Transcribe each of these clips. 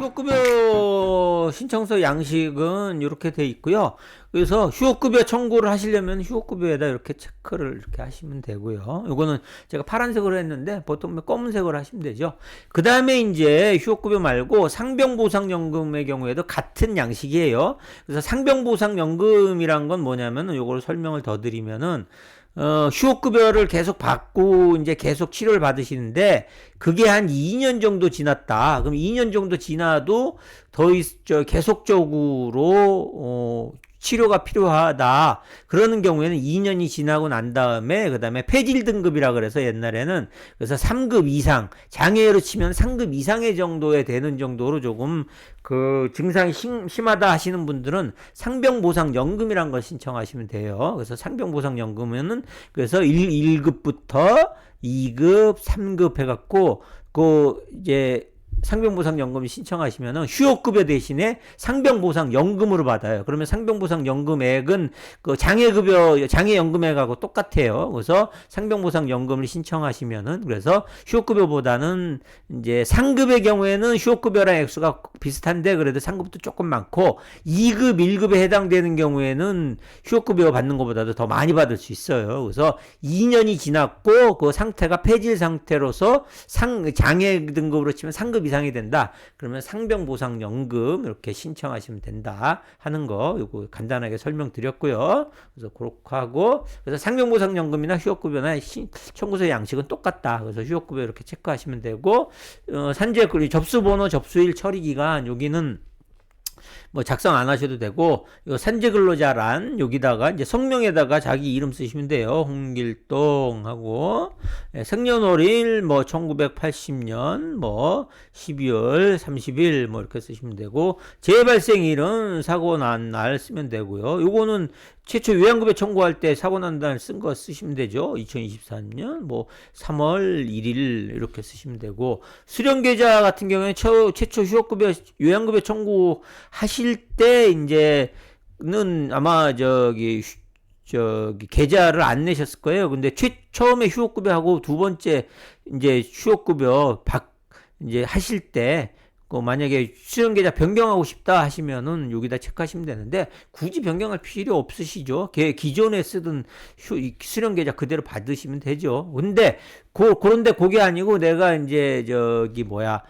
휴업급여 신청서 양식은 이렇게 돼 있고요. 그래서 휴업급여 청구를 하시려면 휴업급여에다 이렇게 체크를 이렇게 하시면 되고요. 이거는 제가 파란색으로 했는데 보통 검은색으로 하시면 되죠. 그 다음에 이제 휴업급여 말고 상병보상연금의 경우에도 같은 양식이에요. 그래서 상병보상연금이란 건 뭐냐면은 요걸 설명을 더 드리면은 어, 휴업급여를 계속 받고 이제 계속 치료를 받으시는데 그게 한 2년 정도 지났다. 그럼 2년 정도 지나도 더 있, 저, 계속적으로 어, 치료가 필요하다. 그러는 경우에는 2년이 지나고 난 다음에 그다음에 폐질 등급이라 그래서 옛날에는 그래서 3급 이상 장애로 치면 3급 이상의 정도에 되는 정도로 조금 그 증상이 심, 심하다 하시는 분들은 상병 보상 연금이란 걸 신청하시면 돼요. 그래서 상병 보상 연금은 그래서 1, 1급부터 2급, 3급 해 갖고 그 이제 상병보상연금 신청하시면은 휴업급여 대신에 상병보상연금으로 받아요. 그러면 상병보상연금액은 그 장애급여, 장애연금액하고 똑같아요. 그래서 상병보상연금을 신청하시면은 그래서 휴업급여보다는 이제 상급의 경우에는 휴업급여랑 액수가 비슷한데 그래도 상급도 조금 많고 2급, 1급에 해당되는 경우에는 휴업급여 받는 것보다도 더 많이 받을 수 있어요. 그래서 2년이 지났고 그 상태가 폐질 상태로서 상 장애 등급으로 치면 상급 이 상이 된다. 그러면 상병보상연금 이렇게 신청하시면 된다 하는 거 요거 간단하게 설명드렸고요. 그래서 그렇게 하고 그래서 상병보상연금이나 휴업급여나 신, 청구서 양식은 똑같다. 그래서 휴업급여 이렇게 체크하시면 되고 어, 산재 그 접수번호, 접수일, 처리기간 여기는 뭐 작성 안 하셔도 되고 요 산재 근로자란 여기다가 이제 성명에다가 자기 이름 쓰시면 돼요. 홍길동 하고 예, 생년월일 뭐 1980년 뭐 12월 30일 뭐 이렇게 쓰시면 되고 재발생일은 사고 난 날 쓰면 되고요. 요거는 최초 요양급여 청구할 때 사고 난 날 쓴 거 쓰시면 되죠. 2023년 뭐 3월 1일 이렇게 쓰시면 되고 수령 계좌 같은 경우에 최, 최초 휴업급여 요양급여 청구하실 때 이제는 아마 저기 휴- 저기 계좌를 안 내셨을 거예요. 근데 최 처음에 휴업급여하고 두 번째 이제 휴업급여 받 이제 하실 때 그 만약에 수령 계좌 변경하고 싶다 하시면은 여기다 체크하시면 되는데 굳이 변경할 필요 없으시죠. 개- 기존에 쓰던 수령 계좌 그대로 받으시면 되죠. 근데 고, 그런데 그게 아니고 내가 이제 저기 뭐야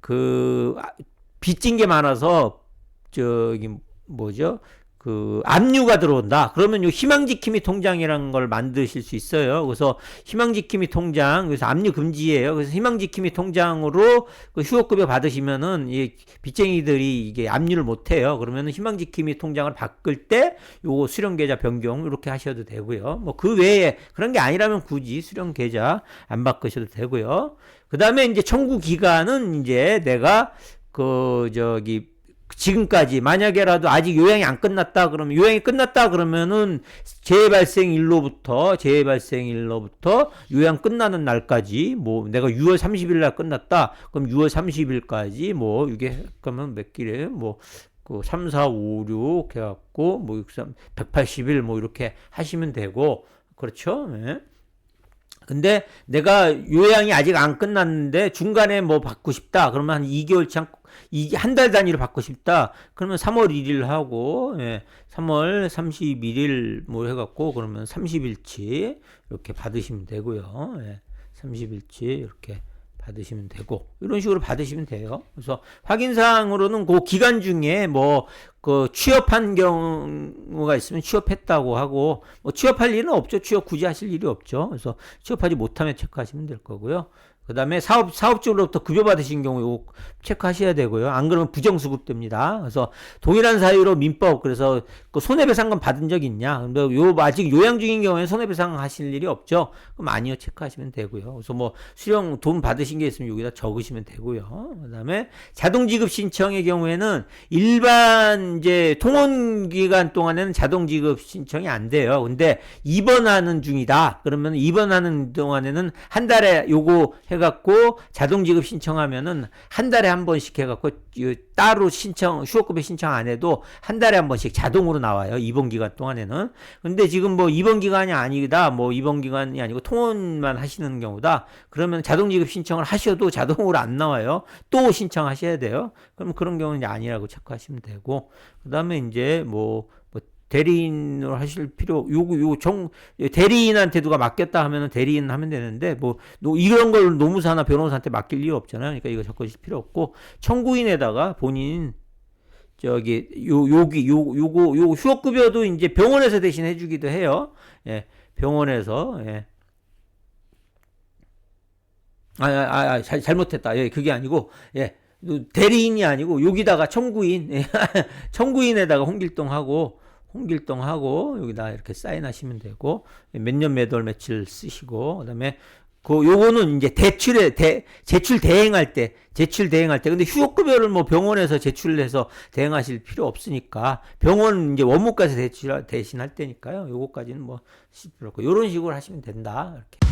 그 아, 빚진 게 많아서 저기 뭐죠? 그 압류가 들어온다. 그러면 요 희망지킴이 통장이라는 걸 만드실 수 있어요. 그래서 희망지킴이 통장 그래서 압류 금지예요. 그래서 희망지킴이 통장으로 그 휴업급여 받으시면은 이 빚쟁이들이 이게 압류를 못 해요. 그러면은 희망지킴이 통장을 바꿀 때 요거 수령 계좌 변경 이렇게 하셔도 되고요. 뭐 그 외에 그런 게 아니라면 굳이 수령 계좌 안 바꾸셔도 되고요. 그 다음에 이제 청구 기간은 이제 내가 그 저기 지금까지 만약에라도 아직 요양이 안 끝났다 그러면 요양이 끝났다 그러면은 재발생 일로부터 재발생 일로부터 요양 끝나는 날까지 뭐 내가 6월 30일 날 끝났다 그럼 6월 30일까지 뭐 이게 그러면 몇 길에 뭐그 3, 4, 5, 6 해갖고 뭐 6, 3, 180일 뭐 이렇게 하시면 되고 그렇죠? 예. 근데 내가 요양이 아직 안 끝났는데 중간에 뭐 받고 싶다. 그러면 한 2개월 치 한 달 단위로 받고 싶다. 그러면 3월 1일 하고 예, 3월 31일 뭐 해갖고 그러면 30일치 이렇게 받으시면 되고요. 예, 30일치 이렇게 받으시면 되고 이런 식으로 받으시면 돼요. 그래서 확인사항으로는 그 기간 중에 뭐그 취업한 경우가 있으면 취업했다고 하고 뭐 취업할 일은 없죠. 취업 굳이 하실 일이 없죠. 그래서 취업하지 못하면 체크하시면 될 거고요. 그 다음에 사업, 사업주로부터 급여 받으신 경우 요 체크하셔야 되고요. 안 그러면 부정수급됩니다. 그래서 동일한 사유로 민법, 그래서 그 손해배상금 받은 적 있냐? 근데 요, 아직 요양 중인 경우에 손해배상 하실 일이 없죠? 그럼 아니요. 체크하시면 되고요. 그래서 뭐 수령 돈 받으신 게 있으면 여기다 적으시면 되고요. 그 다음에 자동지급 신청의 경우에는 일반 이제 통원 기간 동안에는 자동 지급 신청이 안 돼요. 근데 입원하는 중이다. 그러면 입원하는 동안에는 한 달에 요거 해 해갖고 자동 지급 신청하면은 한 달에 한 번씩 해갖고 이 따로 신청 휴업급여 신청 안 해도 한 달에 한 번씩 자동으로 나와요. 이번 기간 동안에는. 근데 지금 뭐 이번 기간이 아니다 뭐 이번 기간이 아니고 통원만 하시는 경우다. 그러면 자동 지급 신청을 하셔도 자동으로 안 나와요. 또 신청하셔야 돼요. 그럼 그런 경우는 아니라고 체크하시면 되고 그 다음에 이제 뭐, 뭐 대리인으로 하실 필요 요거 요정 대리인한테 누가 맡겼다 하면은 대리인 하면 되는데 뭐 노- 이런 걸 노무사나 변호사한테 맡길 이유 없잖아요. 그러니까 이거 적으실 필요 없고 청구인에다가 본인 저기 요 여기 요 요거 요 휴업 급여도 이제 병원에서 대신 해 주기도 해요. 예, 병원에서 예. 아, 아, 아, 잘, 잘못했다. 예, 그게 아니고, 예, 대리인이 아니고, 여기다가 청구인, 예, 청구인에다가 홍길동 하고, 홍길동 하고, 여기다 이렇게 사인하시면 되고, 몇 년 몇 월 며칠 쓰시고, 그 다음에, 그, 요거는 이제 대출에, 대, 제출 대행할 때, 제출 대행할 때, 근데 휴업급여를 뭐 병원에서 제출해서 대행하실 필요 없으니까, 병원 이제 원무과에서 대출, 대신할 때니까요. 요거까지는 뭐, 필요 없고, 요런 식으로 하시면 된다. 이렇게.